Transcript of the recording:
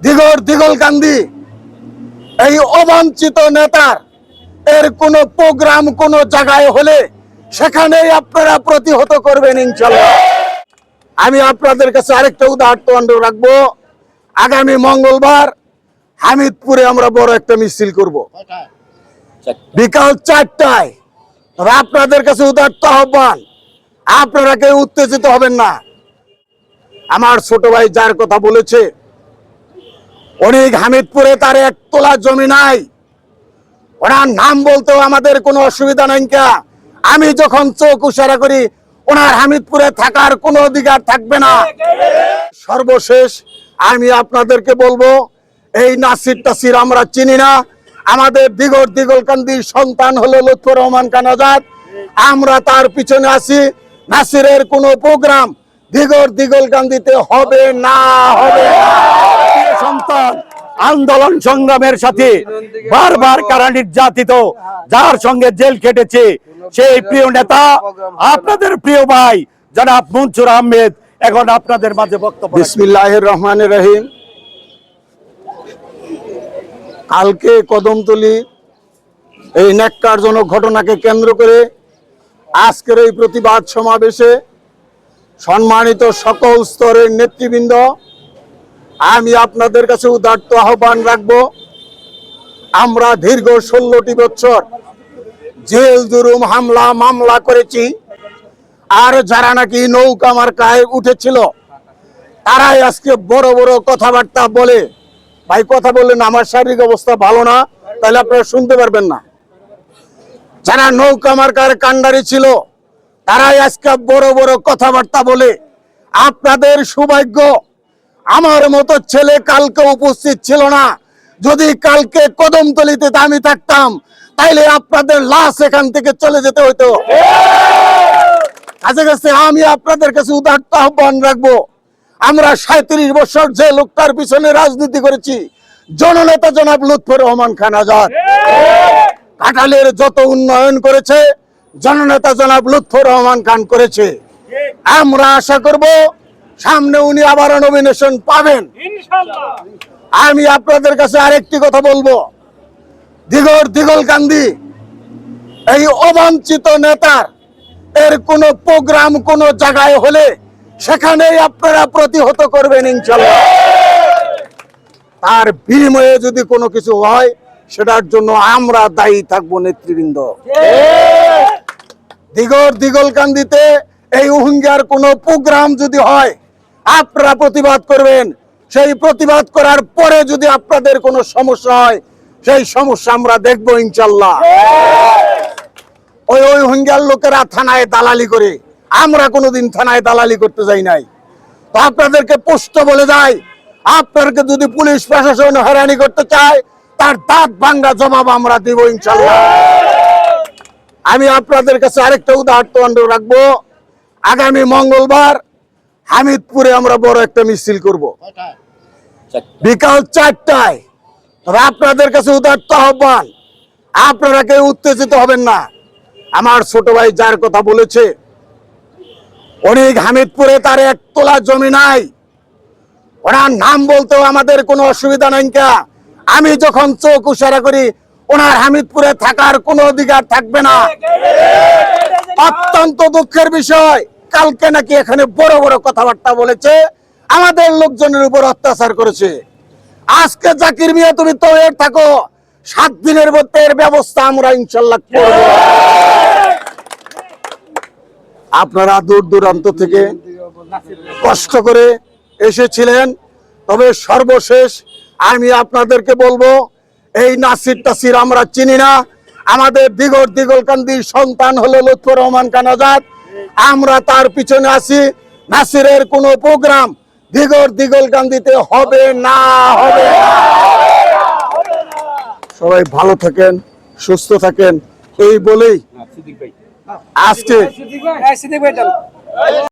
দিগর দিগল কান্দি এই অবাঞ্ছিত নেতার এর কোন প্রোগ্রাম কোন জায়গায় হলে সেখানেই আপনারা প্রতিহত করবেন ইনশাল্লাহ আমি আপনাদের কাছে আরেকটা উদাহরণ রাখব। আগামী মঙ্গলবার হামিদপুরে আমরা বড় একটা মিছিল করব। বিকাল চারটায়। আপনাদের কাছে উদার্ত আহ্বান, আপনারা কেউ উত্তেজিত হবেন না। আমার ছোট ভাই যার কথা বলেছে অনেক হামিদপুরে তার এক তোলা জমি নাই। ওনার নাম বলতেও আমাদের কোনো অসুবিধা নাই কা। আমি যখন চোখ উসারা করি, ওনার হামিদপুরে থাকার কোনো অধিকার থাকবে না। সর্বশেষ আমি আপনাদেরকে বলব, এই নাসির টাসির আমরা চিনি না। আমাদের দিগর দিগলকান্দির সন্তান হলো লুৎফর রহমান খান আজাদ। আমরা তার পিছনে আছি। নাসিরের কোনো প্রোগ্রাম দিগর দিগলকান্দিতে হবে না হবে না। সন্তান আন্দোলন সংগ্রামের সাথে বারবার কারা নির্যাতিত, যার সঙ্গে জেল কেটেছে সেই প্রিয় নেতা, আপনাদের প্রিয় ভাই, জনাব মনসুর আহমেদ, এখন আপনাদের মাঝে বক্তব্য রাখবেন। বিসমিল্লাহির রহমানির রহিম কালকে কদমতলি এই ন্যাক্কারজনক ঘটনাকে কেন্দ্র করে আজকের এই প্রতিবাদ সমাবেশে সম্মানিত সকল স্তরের নেতৃবৃন্দ আমি আপনাদের কাছে উদার্ত আহ্বান রাখব, আমরা দীর্ঘ ষোলোটি বছর জেল জুরুম হামলা, মামলা করেছি, আর যারা নাকি নৌকা মার্কায় উঠেছিল, তারাই আজকে বড় বড় কথাবার্তা বলে, ভাই কথা বললেন, আমার শারীরিক অবস্থা ভালো না, তাহলে আপনারা শুনতে পারবেন না। যারা নৌকা মার্কার কান্ডারি ছিল, তারাই আজকে বড় বড় কথাবার্তা বলে, আপনাদের সৌভাগ্য আমার মতো ছেলে কালকে উপস্থিত ছিল না। যদি কালকে কদমতলিতে আমি থাকতাম, তাইলে আপনাদের লাশ এখান থেকে চলে যেতে হতো কাছে কাছে আমি আপনাদের কাছে উদার্ত আহ্বান রাখব। আমরা সাঁত্রিশ বছর যে লোকটার পিছনে রাজনীতি করেছি, জননেতা জনাব লুৎফর রহমান খান আজাদ। কাটালের যত উন্নয়ন করেছে, জননেতা জনাব লুৎফর রহমান খান করেছে। আমরা আশা করব সামনে উনি আবার নমিনেশন পাবেন। আমি আপনাদের কাছে আরেকটি কথা বলব। দিগর দিগল কান্দি এই অবাঞ্ছিত নেতার এর কোন প্রোগ্রাম কোন জায়গায় হলে সেখানেই আপনারা প্রতিহত করবেন ইনশাল্লাহ। তার বিনিময়ে যদি কোনো কিছু হয় সেটার জন্য আমরা দায়ী থাকব নেতৃবৃন্দ। দিগর দিগল কান্দিতে এই উহুঙ্গার কোন প্রোগ্রাম যদি হয় আপনারা প্রতিবাদ করবেন। সেই প্রতিবাদ করার পরে যদি আপনাদের কোনো সমস্যা হয়, সেই সমস্যা আমরা দেখব ইনশাল্লাহ। ওই ওই হুঙ্গার লোকেরা থানায় দালালি করে। আমরা কোনোদিন থানায় দালালি করতে যাই নাই। তো আপনাদেরকে পোস্ট বলে যায় আপনাদেরকে যদি পুলিশ প্রশাসন হয়রানি করতে চায়, তার দাঁত ভাঙ্গা জবাব আমরা দিব ইনশাল্লাহ। আমি আপনাদের কাছে আরেকটা উদাহরণ রাখব। আগামী মঙ্গলবার হামিদপুরে আমরা বড় একটা মিছিল করব। বিকাল চারটায়। তবে আপনাদের কাছে উদার্ত আহ্বান, আপনারা কেউ উত্তেজিত হবেন না। আমার ছোট ভাই যার কথা বলেছে অনেক হামিদপুরে তার এক তোলা জমি নাই। ওনার নাম বলতেও আমাদের কোনো অসুবিধা নাই আমি যখন চোখ উসারা করি, ওনার হামিদপুরে থাকার কোনো অধিকার থাকবে না। অত্যন্ত দুঃখের বিষয়। কালকে নাকি এখানে বড় বড় কথাবার্তা বলেছে, আমাদের লোকজনের উপর অত্যাচার করেছে। আজকে জাকির মিয়া, তুমি তো এর থাকো, সাত দিনের মধ্যে এর ব্যবস্থা আমরা ইনশাল্লাহ করব। আপনারা দূর দূরান্ত থেকে কষ্ট করে এসেছিলেন, তবে সর্বশেষ আমি আপনাদেরকে বলব, এই নাসির টাসির আমরা চিনি না। আমাদের দিগর দিগল কান্দি সন্তান হলো লুৎফর রহমান খান আজাদ। আমরা তার পিছনে আছি। নাসিরের কোনো প্রোগ্রাম দিগর দিগল গান্ধীতে হবে না হবে সবাই ভালো থাকেন সুস্থ থাকেন এই বলেই আজকে